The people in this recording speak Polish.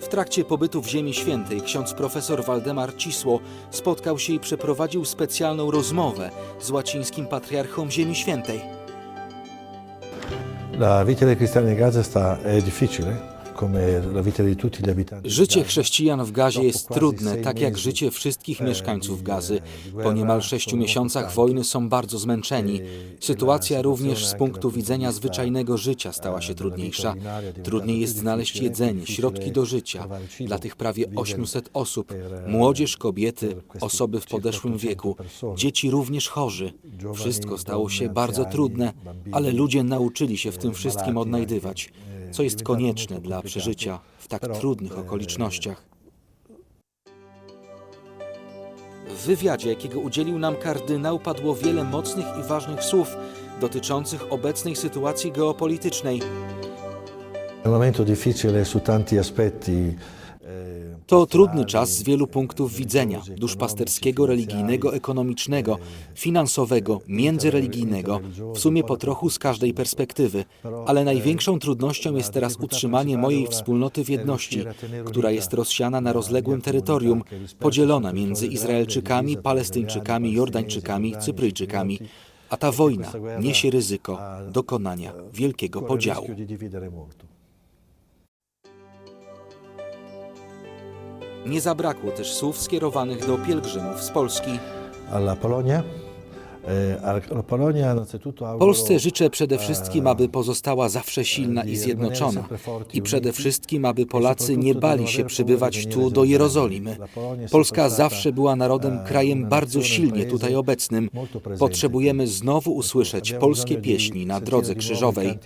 W trakcie pobytu w Ziemi Świętej ksiądz profesor Waldemar Cisło spotkał się i przeprowadził specjalną rozmowę z łacińskim patriarchą Ziemi Świętej. La vita dei cristiani a Gaza sta, è difficile, Życie chrześcijan w Gazie jest trudne, tak jak życie wszystkich mieszkańców Gazy. Po niemal sześciu miesiącach wojny są bardzo zmęczeni. Sytuacja również z punktu widzenia zwyczajnego życia stała się trudniejsza. Trudniej jest znaleźć jedzenie, środki do życia dla tych prawie 800 osób, młodzież, kobiety, osoby w podeszłym wieku, dzieci również chorzy. Wszystko stało się bardzo trudne, ale ludzie nauczyli się w tym wszystkim odnajdywać, co jest konieczne dla przeżycia w tak trudnych okolicznościach. W wywiadzie, jakiego udzielił nam kardynał, padło wiele mocnych i ważnych słów dotyczących obecnej sytuacji geopolitycznej. È un momento difficile su tanti aspetti. To trudny czas z wielu punktów widzenia duszpasterskiego, religijnego, ekonomicznego, finansowego, międzyreligijnego, w sumie po trochu z każdej perspektywy. Ale największą trudnością jest teraz utrzymanie mojej wspólnoty w jedności, która jest rozsiana na rozległym terytorium, podzielona między Izraelczykami, Palestyńczykami, Jordańczykami, Cypryjczykami. A ta wojna niesie ryzyko dokonania wielkiego podziału. Nie zabrakło też słów skierowanych do pielgrzymów z Polski. Alla Polonia. eh, alla Polonia innanzitutto auguro, Polsce życzę przede wszystkim, aby pozostała zawsze silna i zjednoczona i przede wszystkim, aby Polacy nie bali się przybywać tu do Jerozolimy. Polska zawsze była narodem, krajem bardzo silnie tutaj obecnym. Potrzebujemy znowu usłyszeć polskie pieśni na drodze krzyżowej.